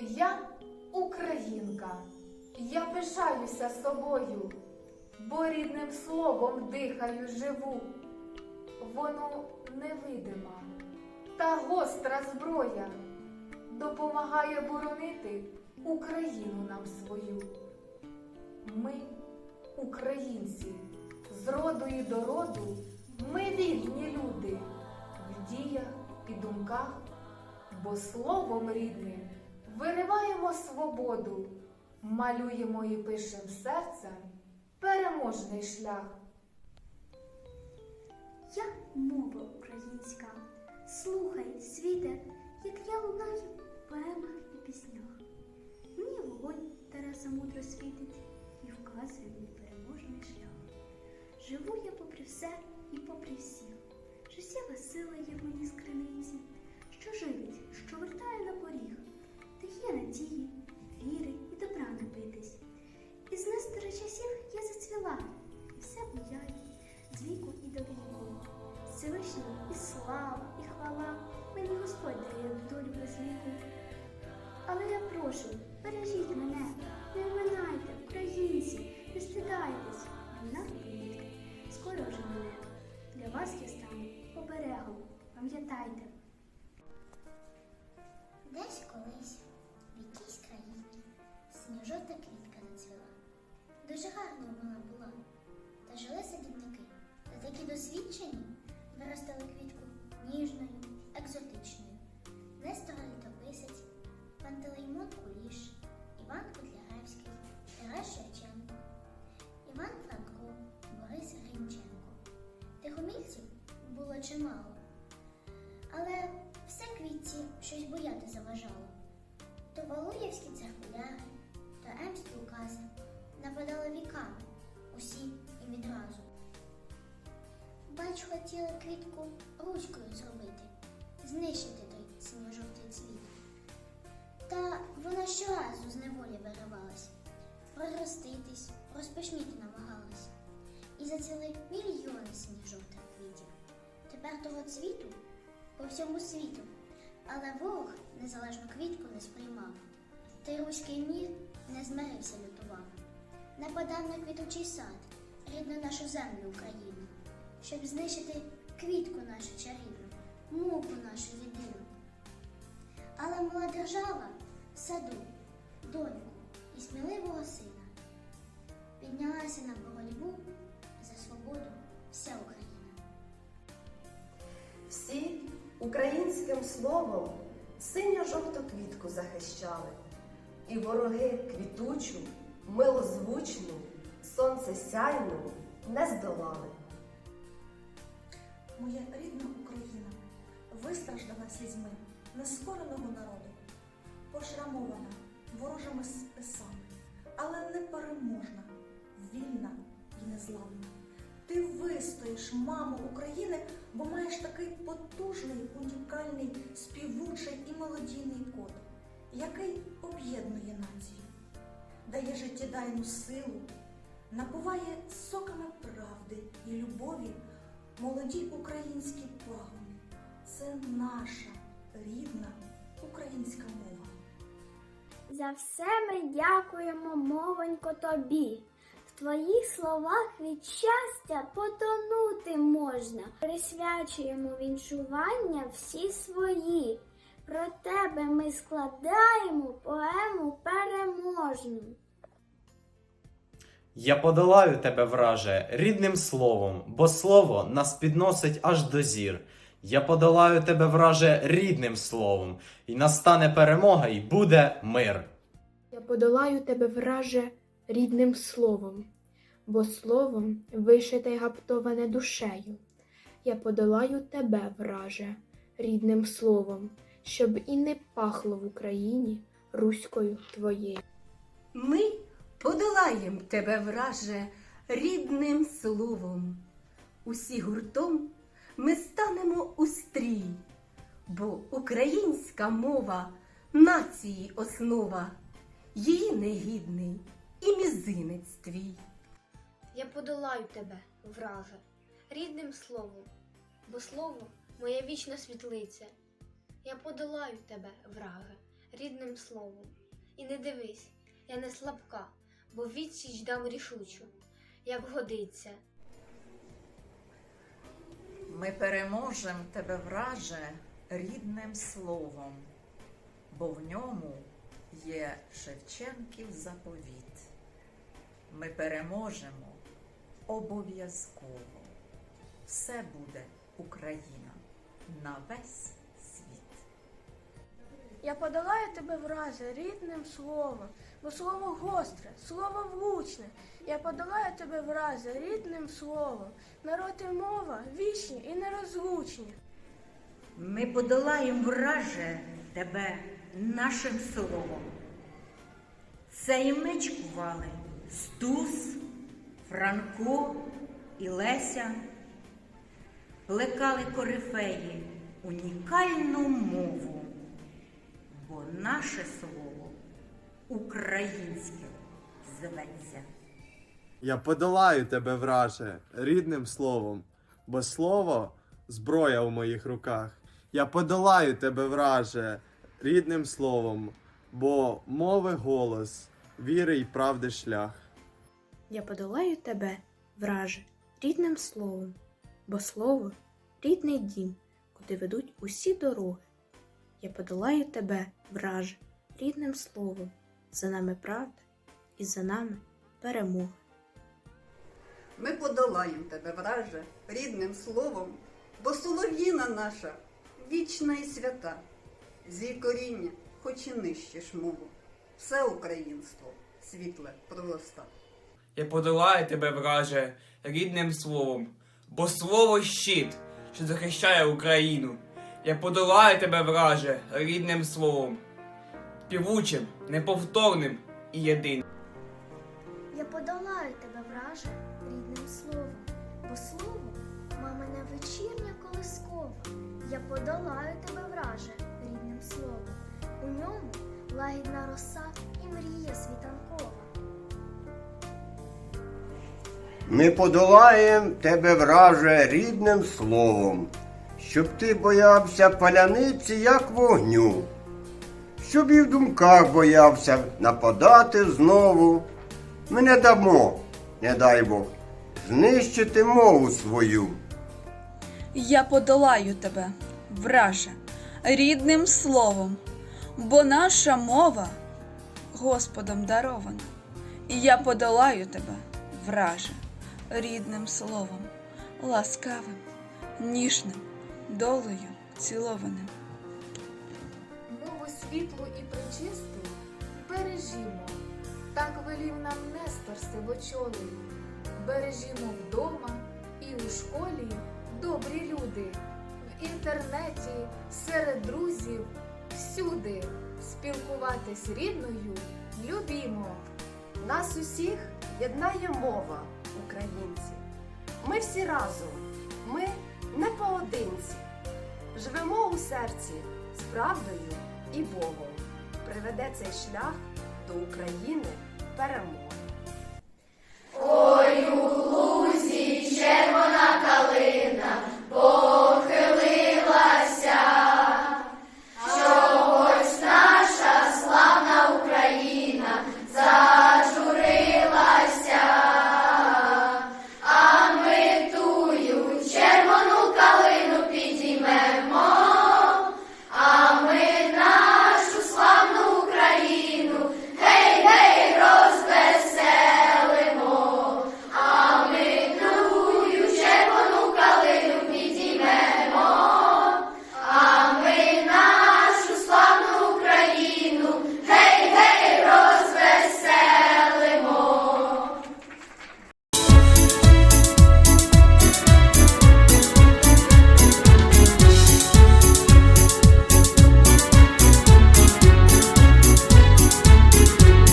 Я українка, я пишаюся собою, бо рідним словом дихаю живу. Воно невидима та гостра зброя допомагає боронити Україну нам свою. Ми, українці, з роду і до роду, ми вільні люди в діях і думках, бо словом рідним вириваємо свободу, малюємо і пишем серцем переможний шлях. Я мова українська. Слухай, світе, як я лунаю в поемах і піснях. Мені вогонь Тараса мудро світить і вказує мені переможний шлях. Живу я попри все і попри всіх. Життєва сила є моїй скриниці, що живить, що вертає на поріг, є надії, віри і добра напитись. Із нестора часів я зацвіла, і все буяє, з віку і до віку. Всевишній і слава, і хвала мені Господь дає долю без віку. Але я прошу, бережіть мене, не оминайте, українці, не стидайтесь, війна помітка, скоро вже мене. Для вас я стану оберегом, пам'ятайте. Дуже гарною вона була. Та жили садівники, та такі досвідчені виростили квітку ніжною, екзотичною. Нестор літописець, Пантелеймон Куліш, Іван Котляревський, Тарас Шевченко, Іван Франко, Борис Грінченко. Тихомільців було чимало. Але все квітці щось бояти заважало. То Валуєвські циркуляри, то емські укази нападали віками, усі і відразу. Бач, хотіли квітку ручкою зробити, знищити той синьо-жовтий цвіт. Та вона щоразу з неволі виривалась, розроститись, розпишніти намагалась. І зацвіли мільйони синьо-жовтих квітів. Тепер того цвіту по всьому світу, але ворог незалежну квітку не сприймав. Той руський мір не змирився лютував. Нападав на квітучий сад, рідну нашу землю Україну, щоб знищити квітку нашу чарівну, мову нашу єдину. Але мала держава саду, доньку і сміливого сина піднялася на боротьбу за свободу вся Україна. Всі українським словом синьо-жовту квітку захищали, і вороги квітучу, милозвучну, сонцесяйну не здолали. Моя рідна Україна, вистраждана слізьми нескореного народу, пошрамована ворожими списами, але непереможна, вільна і незламна. Ти вистоїш, мамо України, бо маєш такий потужний, унікальний, співучий і мелодійний код, який об'єднує націю, дає життєдайну силу, напуває соками правди і любові молоді українські пагони. Це наша рідна українська мова. За все ми дякуємо, мовонько, тобі. В твоїх словах від щастя потонути можна. Присвячуємо віншування всі свої. Про тебе ми складаємо поему переможну. Я подолаю тебе, враже, рідним словом, бо слово нас підносить аж до зір. Я подолаю тебе, враже, рідним словом, і настане перемога, і буде мир. Я подолаю тебе, враже, рідним словом, бо словом вишите й гаптоване душею. Я подолаю тебе, враже, рідним словом, щоб і не пахло в Україні руською твоєю. Ми подолаєм тебе, враже, рідним словом. Усі гуртом ми станемо у стрій, бо українська мова нації основа, її негідний і мізинець твій. Я подолаю тебе, враже, рідним словом, бо слово моя вічна світлиця. Я подолаю тебе, враже, рідним словом. І не дивись, я не слабка, бо відсіч дам рішучу, як годиться. Ми переможем тебе, враже, рідним словом, бо в ньому є Шевченків заповіт. Ми переможемо обов'язково. Все буде Україна на весь. Я подолаю тебе враже рідним словом, бо слово гостре, слово влучне. Я подолаю тебе враже рідним словом. Народ і мова вічні і нерозлучні. Ми подолаєм враже тебе нашим словом. Цей меч кували Стус, Франко і Леся, плекали корифеї унікальну мову, бо наше слово українське зветься. Я подолаю тебе, враже, рідним словом, бо слово зброя у моїх руках. Я подолаю тебе, враже, рідним словом, бо мови голос, віри й правди шлях. Я подолаю тебе, враже, рідним словом, бо слово рідний дім, куди ведуть усі дороги. Я подолаю тебе, враже, рідним словом, за нами правда і за нами перемога. Ми подолаємо тебе, враже, рідним словом, бо солов'їна наша вічна і свята, з коріння, хоч і нищиш мову, все українство світле просто. Я подолаю тебе, враже, рідним словом, бо слово щит, що захищає Україну. Я подолаю тебе, враже, рідним словом, співучим, неповторним і єдиним. Я подолаю тебе, враже, рідним словом, бо слово мамина вечірня колискова. Я подолаю тебе, враже, рідним словом. У ньому лагідна роса і мрія світанкова. Ми подолаєм тебе, враже, рідним словом, щоб ти боявся паляниці, як вогню, щоб і в думках боявся нападати знову. Ми не дамо, не дай Бог, знищити мову свою. Я подолаю тебе, враже, рідним словом, бо наша мова Господом дарована. Я подолаю тебе, враже, рідним словом, ласкавим, ніжним, долею цілованим. Мову світлу і причисту бережімо, так велів нам Нестор Сивочолий. Бережімо вдома і у школі добрі люди, в інтернеті, серед друзів, всюди спілкуватись рідною любімо. Нас усіх єднає мова, українці. Ми всі разом, ми не поодинці. Живемо у серці з правдою і Богом. Приведе цей шлях до України перемоги. Ой, у лузі червона.